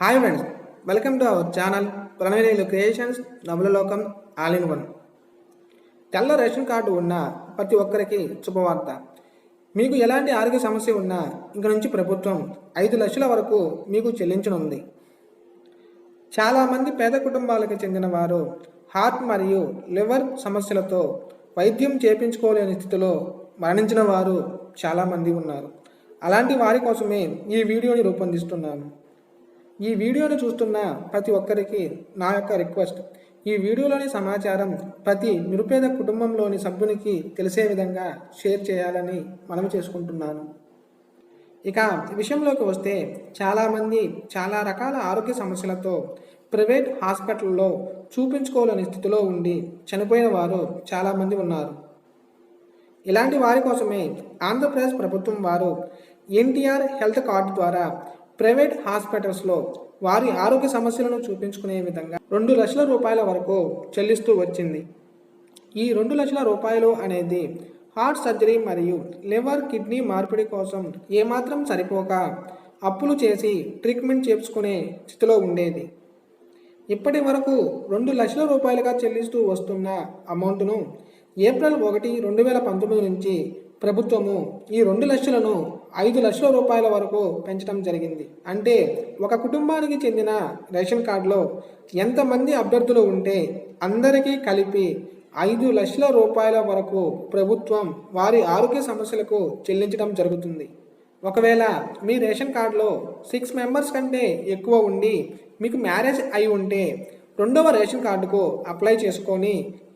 Hi welcome to our channel ప్రణవినేలు creations నవలలోకం all in one తెల్ల ration card ఉన్న ప్రతి ఒక్కరికి శుభవార్త. మీకు ఎలాంటి ఆరోగ్య సమస్య ఉన్నా ఇంక నుంచి ప్రభుత్వం ఐదు లక్షల వరకు మీకు చెల్లించనుంది. చాలామంది పేద కుటుంబాలకు చెందిన వారు హార్ట్ మరియు లివర్ సమస్యలతో వైద్యం చేపించుకోలేని స్థితిలో మరణించిన వారు చాలామంది ఉన్నారు. అలాంటి వారి కోసమే ఈ వీడియోని రూపొందిస్తున్నాను. ఈ వీడియోను చూస్తున్న ప్రతి ఒక్కరికి నా యొక్క రిక్వెస్ట్. ఈ వీడియోలోని సమాచారం ప్రతి నిరుపేద కుటుంబంలోని సభ్యునికి తెలిసే విధంగా షేర్ చేయాలని మనం చేసుకుంటున్నాను. ఇక విషయంలోకి వస్తే చాలామంది చాలా రకాల ఆరోగ్య సమస్యలతో ప్రైవేట్ హాస్పిటల్లో చూపించుకోలేని స్థితిలో ఉండి చనిపోయిన వారు చాలామంది ఉన్నారు. ఇలాంటి వారి కోసమే ఆంధ్రప్రదేశ్ ప్రభుత్వం వారు ఎన్టీఆర్ హెల్త్ కార్డు ద్వారా ప్రైవేట్ హాస్పిటల్స్లో వారి ఆరోగ్య సమస్యలను చూపించుకునే విధంగా రెండు లక్షల రూపాయల వరకు చెల్లిస్తూ వచ్చింది. ఈ రెండు లక్షల రూపాయలు అనేది హార్ట్ సర్జరీ మరియు లివర్ కిడ్నీ మార్పిడి కోసం ఏమాత్రం సరిపోక అప్పులు చేసి ట్రీట్మెంట్ చేసుకునే స్థితిలో ఉండేది. ఇప్పటి వరకు రెండు లక్షల రూపాయలుగా చెల్లిస్తూ వస్తున్న అమౌంట్ను ఏప్రిల్ ఒకటి రెండు వేల పంతొమ్మిది నుంచి ప్రభుత్వము ఈ రెండు లక్షలను ఐదు లక్షల రూపాయల వరకు పెంచడం జరిగింది. అంటే ఒక కుటుంబానికి చెందిన రేషన్ కార్డులో ఎంతమంది అభ్యర్థులు ఉంటే అందరికీ కలిపి ఐదు లక్షల రూపాయల వరకు ప్రభుత్వం వారి ఆరోగ్య సమస్యలకు చెల్లించడం జరుగుతుంది. ఒకవేళ మీ రేషన్ కార్డులో సిక్స్ మెంబర్స్ కంటే ఎక్కువ ఉండి మీకు మ్యారేజ్ అయి ఉంటే రెండవ రేషన్ కార్డుకు అప్లై చేసుకొని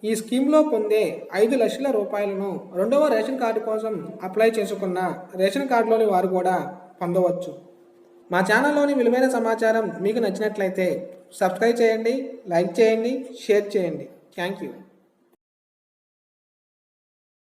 ఈ స్కీమ్లో పొందే ఐదు లక్షల రూపాయలను రెండవ రేషన్ కార్డు కోసం అప్లై చేసుకున్న రేషన్ కార్డులోని వారు కూడా పొందవచ్చు. మా ఛానల్లోని విలువైన సమాచారం మీకు నచ్చినట్లయితే సబ్స్క్రైబ్ చేయండి లైక్ చేయండి షేర్ చేయండి. Thank you.